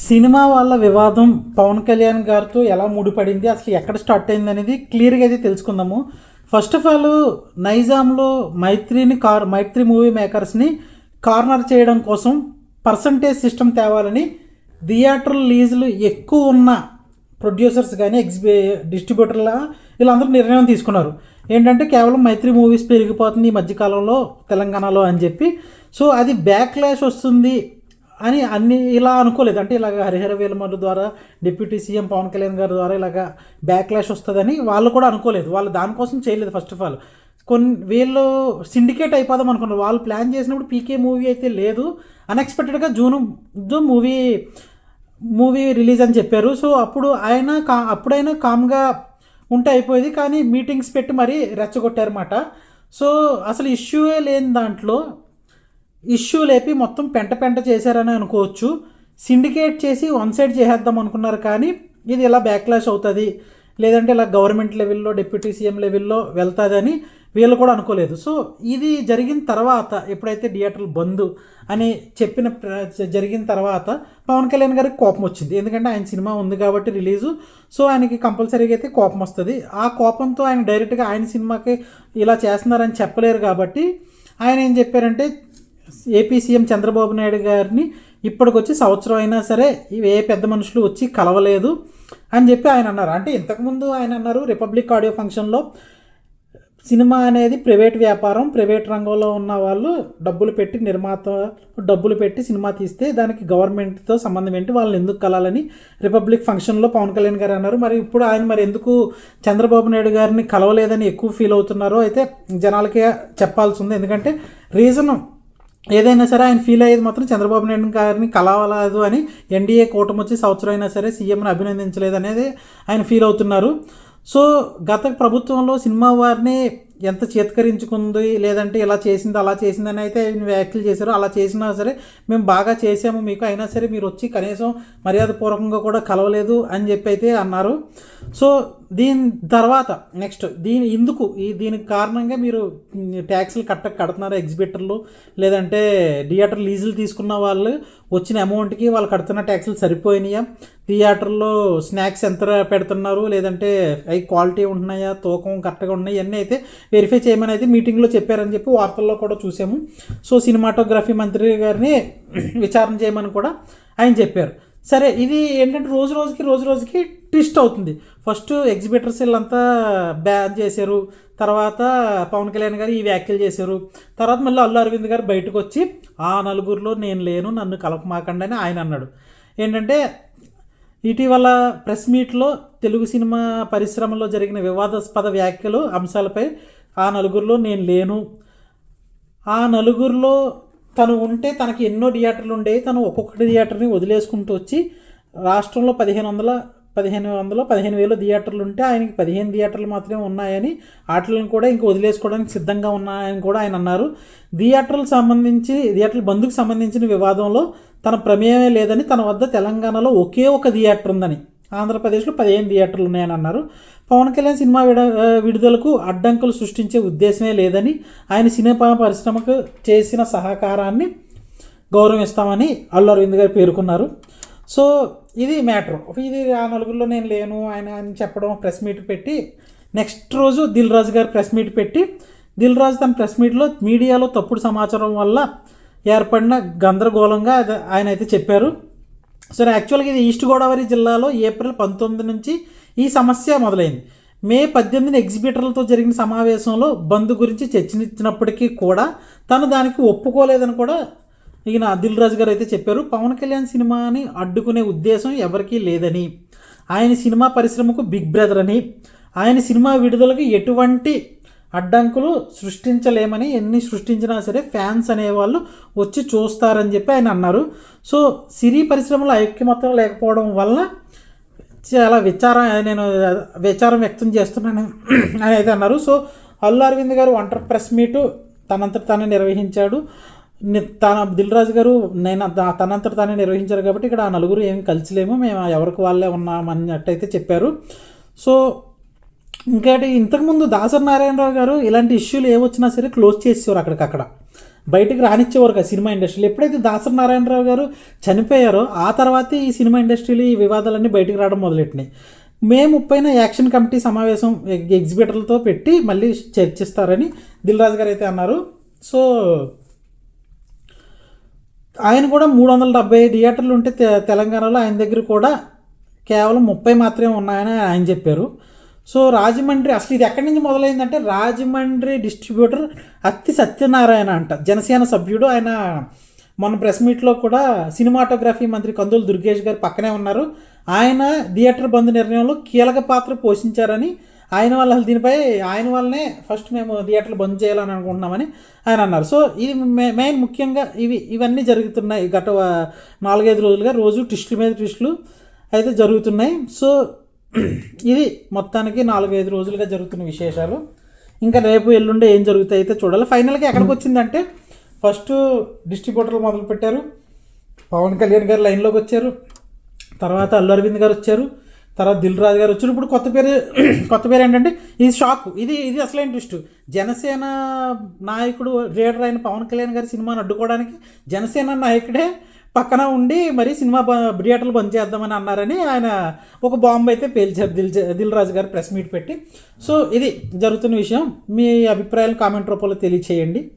Cinema వాళ్ళ వివాదం పవన్ కళ్యాణ్ గారితో ఎలా ముడిపడింది అసలు ఎక్కడ స్టార్ట్ అయింది అనేది క్లియర్గా అయితే తెలుసుకుందాము. ఫస్ట్ ఆఫ్ ఆల్ నైజాంలో మైత్రిని కార్ మైత్రి మూవీ మేకర్స్ని కార్నర్ చేయడం కోసం పర్సంటేజ్ సిస్టమ్ తేవాలని థియేటర్ లీజులు ఎక్కువ ఉన్న ప్రొడ్యూసర్స్ కానీ ఎగ్జిబి డిస్ట్రిబ్యూటర్ల వీళ్ళందరూ నిర్ణయం తీసుకున్నారు. ఏంటంటే కేవలం మైత్రి మూవీస్ పెరిగిపోతుంది ఈ మధ్యకాలంలో తెలంగాణలో అని చెప్పి. సో అది బ్యాక్ క్లాష్ వస్తుంది అని అన్ని ఇలా అనుకోలేదు. అంటే ఇలాగ హరిహర వేలమల్లు ద్వారా డిప్యూటీ సీఎం పవన్ కళ్యాణ్ గారి ద్వారా ఇలాగ బ్యాక్లాష్ వస్తుందని వాళ్ళు కూడా అనుకోలేదు. వాళ్ళు దానికోసం చేయలేదు ఫస్ట్ ఆఫ్ ఆల్ కొన్ని వీళ్ళు సిండికేట్ అయిపోదాం అనుకున్నారు. వాళ్ళు ప్లాన్ చేసినప్పుడు పీకే మూవీ అయితే లేదు. అన్ఎక్స్పెక్టెడ్గా June June movie movie release అని చెప్పారు. సో అప్పుడు ఆయన కా అప్పుడైనా కామ్గా ఉంటే అయిపోయేది. కానీ మీటింగ్స్ పెట్టి మరీ రెచ్చగొట్టారన్నమాట. సో అసలు ఇష్యూయే లేని దాంట్లో ఇష్యూ లేపి మొత్తం పెంట పెంట చేశారని అనుకోవచ్చు. సిండికేట్ చేసి వన్ సైడ్ చేసేద్దాం అనుకున్నారు కానీ ఇది ఇలా బ్యాక్లాష్ అవుతుంది. లేదంటే ఇలా గవర్నమెంట్ లెవెల్లో డిప్యూటీ సీఎం లెవెల్లో వెళ్తుందని వీళ్ళు కూడా అనుకోలేదు. సో ఇది జరిగిన తర్వాత ఎప్పుడైతే థియేటర్లు బంద్ అని చెప్పిన జరిగిన తర్వాత పవన్ కళ్యాణ్ గారికి కోపం వచ్చింది. ఎందుకంటే ఆయన సినిమా ఉంది కాబట్టి రిలీజు. సో ఆయనకి కంపల్సరీగా అయితే కోపం వస్తుంది. ఆ కోపంతో ఆయన డైరెక్ట్గా ఆయన సినిమాకి ఇలా చేస్తున్నారని చెప్పలేరు కాబట్టి ఆయన ఏం చెప్పారంటే ఏపీ సీఎం చంద్రబాబు నాయుడు గారిని ఇప్పటికొచ్చి సంవత్సరం అయినా సరే ఏ పెద్ద మనుషులు వచ్చి కలవలేదు అని చెప్పి ఆయన అన్నారు. అంటే ఇంతకుముందు ఆయన అన్నారు రిపబ్లిక్ ఆడియో ఫంక్షన్లో సినిమా అనేది ప్రైవేట్ వ్యాపారం ప్రైవేట్ రంగంలో ఉన్న వాళ్ళు డబ్బులు పెట్టి నిర్మాత డబ్బులు పెట్టి సినిమా తీస్తే దానికి గవర్నమెంట్తో సంబంధం ఏంటి? వాళ్ళని ఎందుకు కలాలని రిపబ్లిక్ ఫంక్షన్లో పవన్ కళ్యాణ్ గారు అన్నారు. మరి ఇప్పుడు ఆయన మరి ఎందుకు చంద్రబాబు నాయుడు గారిని కలవలేదని ఎక్కువ ఫీల్ అవుతున్నారో అయితే జనాలకే చెప్పాల్సి ఉంది. ఎందుకంటే రీజన్ ఏదైనా సరే ఆయన ఫీల్ అయ్యేది మాత్రం చంద్రబాబు నాయుడు గారిని కలవలేదు అని ఎన్డీఏ కూటమి వచ్చి సంవత్సరం అయినా సరే సీఎంని అభినందించలేదు అనేది ఆయన ఫీల్ అవుతున్నారు. సో గత ప్రభుత్వంలో సినిమా వారిని ఎంత చేత్కరించుకుంది లేదంటే ఇలా చేసింది అలా చేసిందని అయితే ఆయన వ్యాఖ్యలు చేశారు. అలా చేసినా సరే మేము బాగా చేసాము మీకు అయినా సరే మీరు వచ్చి కనీసం మర్యాదపూర్వకంగా కూడా కలవలేదు అని చెప్పి అయితే అన్నారు. సో దీని తర్వాత నెక్స్ట్ దీని ఎందుకు ఈ దీనికి కారణంగా మీరు ట్యాక్స్లు కట్ట కడుతున్నారు ఎగ్జిబిటర్లు లేదంటే థియేటర్ లీజులు తీసుకున్న వాళ్ళు వచ్చిన అమౌంట్కి వాళ్ళు కడుతున్న ట్యాక్స్లు సరిపోయినాయా? థియేటర్లో స్నాక్స్ ఎంత పెడుతున్నారు? లేదంటే అవి క్వాలిటీ ఉంటున్నాయా? తూకం కరెక్ట్గా ఉన్నాయి ఇవన్నీ అయితే వెరిఫై చేయమని అయితే మీటింగ్లో చెప్పారని చెప్పి వార్తల్లో కూడా చూసాము. సో సినిమాటోగ్రఫీ మంత్రి గారిని విచారణ చేయమని కూడా ఆయన చెప్పారు. సరే ఇది ఏంటంటే రోజు రోజుకి రోజు రోజుకి ట్విస్ట్ అవుతుంది. ఫస్ట్ ఎగ్జిబిటర్స్ వీళ్ళంతా బ్యాన్ చేశారు. తర్వాత పవన్ కళ్యాణ్ గారు ఈ వ్యాఖ్యలు చేశారు. తర్వాత మళ్ళీ అల్లు అరవింద్ గారు బయటకు వచ్చి ఆ నలుగురిలో నేను లేను నన్ను కలపమాకండి అని ఆయన అన్నాడు. ఏంటంటే ఇటీవల ప్రెస్ మీట్లో తెలుగు సినిమా పరిశ్రమలో జరిగిన వివాదాస్పద వ్యాఖ్యలు అంశాలపై ఆ నలుగురిలో నేను లేను ఆ నలుగురిలో తను ఉంటే తనకి ఎన్నో థియేటర్లు ఉండేవి తను ఒక్కొక్క థియేటర్ని వదిలేసుకుంటూ వచ్చి రాష్ట్రంలో పదిహేను వందల పదిహేను వందల పదిహేను వేల థియేటర్లు ఉంటే ఆయనకి పదిహేను థియేటర్లు మాత్రమే ఉన్నాయని ఆటలను కూడా ఇంక వదిలేసుకోవడానికి సిద్ధంగా ఉన్నాయని కూడా ఆయన అన్నారు. థియేటర్లకు సంబంధించి థియేటర్ల బంధుకు సంబంధించిన వివాదంలో తన ప్రమేయమే లేదని తన వద్ద తెలంగాణలో ఒకే ఒక థియేటర్ ఉందని ఆంధ్రప్రదేశ్లో పదిహేను థియేటర్లు ఉన్నాయని అన్నారు పవన్ కళ్యాణ్ సినిమా విడ విడుదలకు అడ్డంకులు సృష్టించే ఉద్దేశమే లేదని ఆయన సినిమా పరిశ్రమకు చేసిన సహకారాన్ని గౌరవిస్తామని అల్లు అరవింద్ గారు పేర్కొన్నారు. సో ఇది మ్యాటర్. ఇది ఆ నలుగురిలో నేను లేను ఆయన అని చెప్పడం ప్రెస్ మీట్ పెట్టి నెక్స్ట్ రోజు దిల్ రాజు గారు ప్రెస్ మీట్ పెట్టి దిల్ రాజు తన ప్రెస్ మీట్లో మీడియాలో తప్పుడు సమాచారం వల్ల ఏర్పడిన గందరగోళంగా ఆయన అయితే చెప్పారు. సో యాక్చువల్గా ఇది ఈస్ట్ గోదావరి జిల్లాలో ఏప్రిల్ పంతొమ్మిది నుంచి ఈ సమస్య మొదలైంది. మే పద్దెనిమిది ఎగ్జిబిటర్లతో జరిగిన సమావేశంలో బంద్ గురించి చర్చించినప్పటికీ కూడా తను దానికి ఒప్పుకోలేదని కూడా ఈయన అదిల్ రాజు గారు అయితే చెప్పారు. పవన్ కళ్యాణ్ సినిమాని అడ్డుకునే ఉద్దేశం ఎవరికీ లేదని. ఆయన సినిమా పరిశ్రమకు బిగ్ బ్రదర్ అని. ఆయన సినిమా విడుదలకు ఎటువంటి అడ్డంకులు సృష్టించలేమని ఎన్ని సృష్టించినా సరే ఫ్యాన్స్ అనేవాళ్ళు వచ్చి చూస్తారని చెప్పి ఆయన అన్నారు. సో సిరి పరిశ్రమలో ఐక్యమత్యం లేకపోవడం వల్ల చాలా విచారం నేను విచారం వ్యక్తం చేస్తున్నాను అని అయితే అన్నారు. సో అల్లు అరవింద్ గారు వంటర్ ప్రెస్ మీటు తనంతట తానే నిర్వహించాడు. తన దిల్ రాజు గారు నేను దా- తనంతట తానే నిర్వహించారు కాబట్టి ఇక్కడ ఆ నలుగురు ఏం కలిసిలేము మేము ఎవరికి వాళ్ళే ఉన్నామన్నట్టయితే చెప్పారు. సో ఇంకోటి ఇంతకుముందు దాసరి నారాయణరావు గారు ఇలాంటి ఇష్యూలు ఏమొచ్చినా సరే క్లోజ్ చేసేవారు అక్కడికక్కడ. బయటకు రానిచ్చేవారు కదా సినిమా ఇండస్ట్రీలో. ఎప్పుడైతే దాసరి నారాయణరావు గారు చనిపోయారో ఆ తర్వాతే ఈ సినిమా ఇండస్ట్రీలో ఈ వివాదాలన్నీ బయటకు రావడం మొదలెట్టినాయి. మే ముప్పైన యాక్షన్ కమిటీ సమావేశం ఎగ్- ఎగ్జిబిటర్లతో పెట్టి మళ్ళీ చర్చిస్తారని దిల్ రాజు గారు అయితే అన్నారు. సో ఆయన కూడా మూడు వందల డెబ్బై థియేటర్లు ఉంటే తె- తెలంగాణలో ఆయన దగ్గర కూడా కేవలం ముప్పై మాత్రమే ఉన్నాయని ఆయన చెప్పారు. సో రాజమండ్రి అసలు ఇది ఎక్కడి నుంచి మొదలైందంటే రాజమండ్రి డిస్ట్రిబ్యూటర్ అత్తి సత్యనారాయణ అంట. జనసేన సభ్యుడు. ఆయన మొన్న ప్రెస్ మీట్లో కూడా సినిమాటోగ్రఫీ మంత్రి కందులు దుర్గేష్ గారు పక్కనే ఉన్నారు. ఆయన థియేటర్ బంద్ నిర్ణయంలో కీలక పాత్ర పోషించారని ఆయన వల్ల అసలు దీనిపై ఆయన వల్లనే ఫస్ట్ మేము థియేటర్లు బంద్ చేయాలని అనుకుంటున్నామని ఆయన అన్నారు. సో ఇది మెయిన్ ముఖ్యంగా ఇవి ఇవన్నీ జరుగుతున్నాయి గత నాలుగైదు రోజులుగా. రోజు ట్విస్టుల మీద ట్విస్టులు అయితే జరుగుతున్నాయి. సో ఇది మొత్తానికి నాలుగైదు రోజులుగా జరుగుతున్న విశేషాలు. ఇంకా రేపు ఎల్లుండే ఏం జరుగుతాయి అయితే చూడాలి. ఫైనల్గా ఎక్కడికి వచ్చిందంటే ఫస్ట్ డిస్ట్రిబ్యూటర్లు మొదలు పెట్టారు. పవన్ కళ్యాణ్ గారు లైన్లోకి వచ్చారు. తర్వాత అల్లు అరవింద్ గారు వచ్చారు. తర్వాత దిల్ రాజు గారు వచ్చారు. ఇప్పుడు కొత్త పేరు కొత్త పేరు ఏంటంటే ఇది షాక్. ఇది ఇది అసలైన ట్విస్ట్. జనసేన నాయకుడు లీడర్ అయిన పవన్ కళ్యాణ్ గారి సినిమాను అడ్డుకోవడానికి జనసేన నాయకుడే పక్కన ఉండి మరి సినిమా థియేటర్లు బంద్ చేద్దామని అన్నారని ఆయన ఒక బాంబు అయితే పేల్చారు దిల్ దిల్ రాజు గారు ప్రెస్ మీట్ పెట్టి. సో ఇది జరుగుతున్న విషయం. మీ అభిప్రాయాలు కామెంట్ రూపంలో తెలియచేయండి.